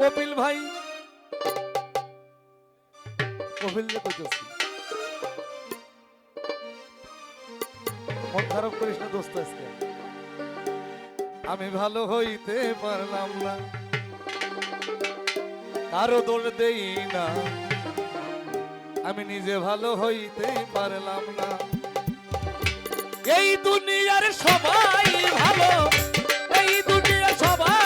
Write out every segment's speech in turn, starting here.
কপিল ভাই মন খারাপ করিস না আমি ভালো হইতে পারলাম না। কারও দোল দেই না। আমি নিজে ভালো হইতে পারলাম না। এই দুনিয়ার সবাই ভালো, এই দুনিয়ার সবাই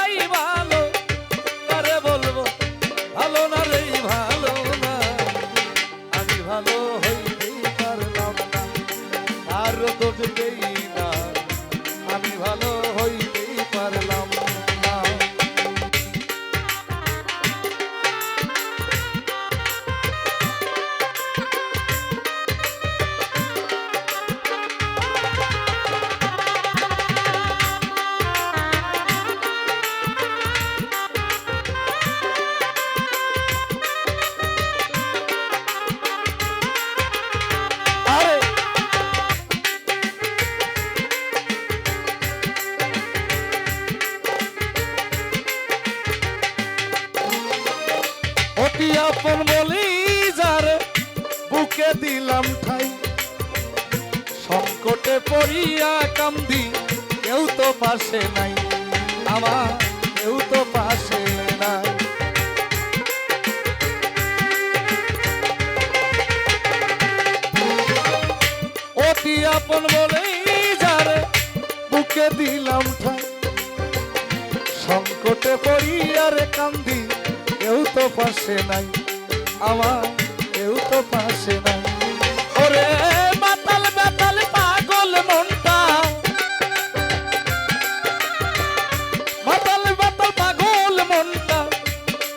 অতি আপন বলি যারে বুকে দিলাম ঠাই। সংকটে পড়িয়া কান্দি, কেউ তো পাশে নাই, আমার কেউ তো পাশে নাই। অতি আপন বলেই যারে বুকে দিলাম ঠাই। সংকটে পড়িয়ার কান্দি কেউ তো পাশে নাই, আমার কেউ তো পাশে নাই। ওরে মাতাল মাতাল মনটা। মাতাল মাতাল পাগল মনটা।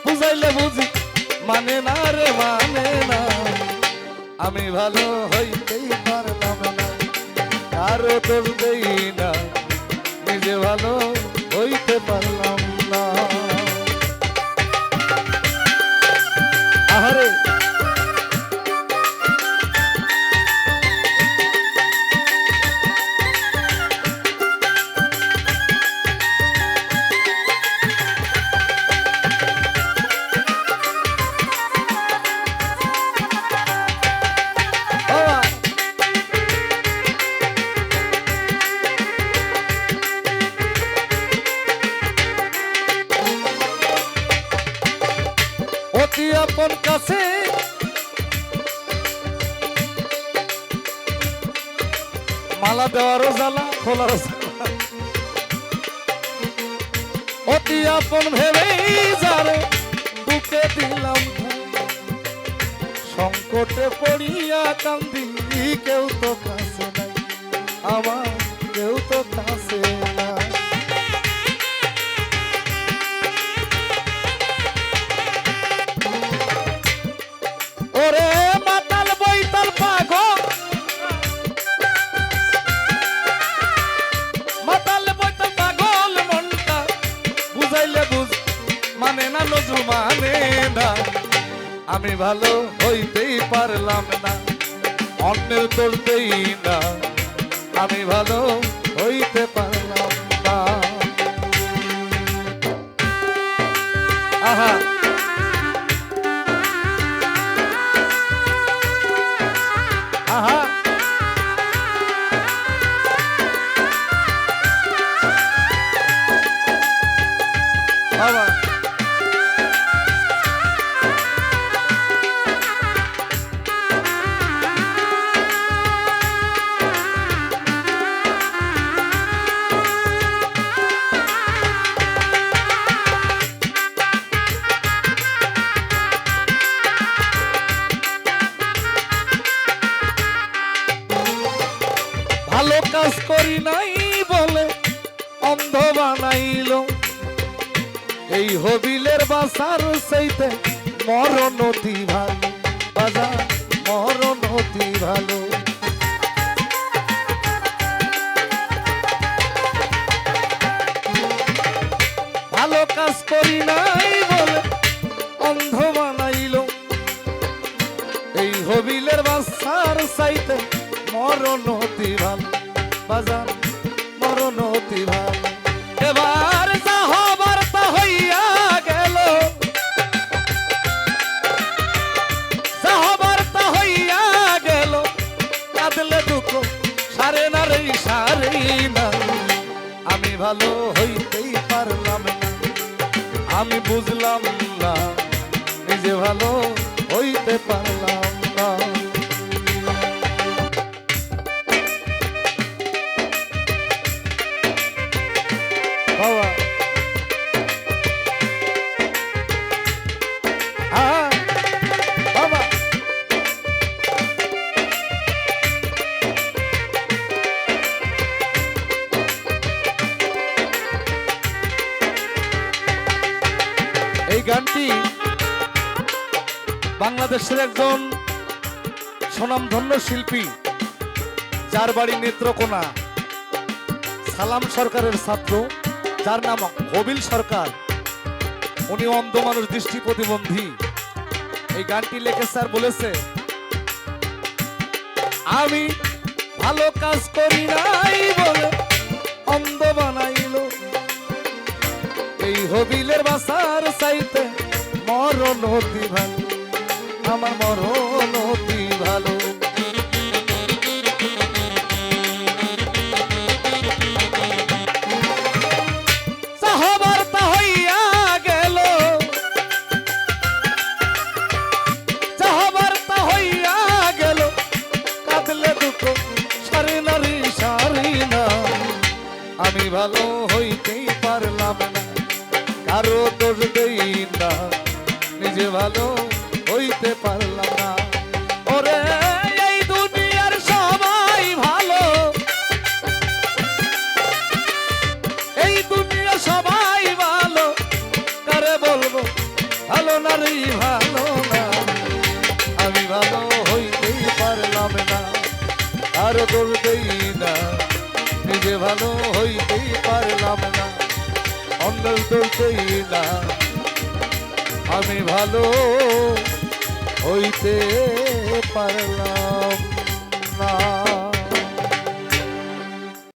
বুঝাইলে বুঝি মানে না রে মানে না। আমি ভালো হইতেই পারলাম না কারও দোষ দেই না, নিজে ভালো হইতে পারলাম কাছে মালা দেওয়ারও জ্বালা খোলার অতি আপন ভেবেই যারে বুকে দিলাম সংকটে পড়িয়া কান্দি, কেউ তো কাছে নাই। আমার আমি ভালো হইতেই পারলাম না অন্যের করতেই না। আমি ভালো হইতে বিশ্বাস করি নাই বলে অন্ধ বানাইল। এই হবিলের বাসার সেইতে মরণ অতি ভালো। বাজা, মরণ অতি ভালো। ভালো কাজ করি নাই বলে অন্ধ বানাইল। এই হবিলের বাসার সাইতে মরণ অতি ভালো। বাজান মরণ অতি ভালো এবার যা হবার তা হইয়া গেল। যা হবার হইয়া গেল। কাঁদলে দুঃখ, সারে না রে, সারে না। আমি ভালো হইতেই পারলাম না। আমি বুঝলাম না, নিজে ভালো হইতে পারলাম গানটি বাংলাদেশের একজন স্বনামধন্য শিল্পী, যার বাড়ি নেত্রকোনা। সালাম সরকারের ছাত্র, যার নাম হবিল সরকার। উনি অন্ধ মানুষ, দৃষ্টি প্রতিবন্ধী। এই গানটি লেখে স্যার বলেছে, আমি ভালো কাজ করি নাই বলে অন্ধ বানাইলো এই হবিলের বাসার চাইতে মরণ অতি ভালো। আমার মরণ অতি ভালো। আমি ভালো হইতেই পারলাম না। কারও দোষ দেই না। নিজে ভালো হইতে পারলাম না। ওরে, এই সবাই ভালো। এই সবাই ভালো। বলব, ভালো ভালো না। আমি ভালো হইতেই পারলাম না। আর দোষ না। নিজে ভালো হইতেই পারলাম না। অন্যের দোষ দেই না আমি ভালো হইতে পারলাম না।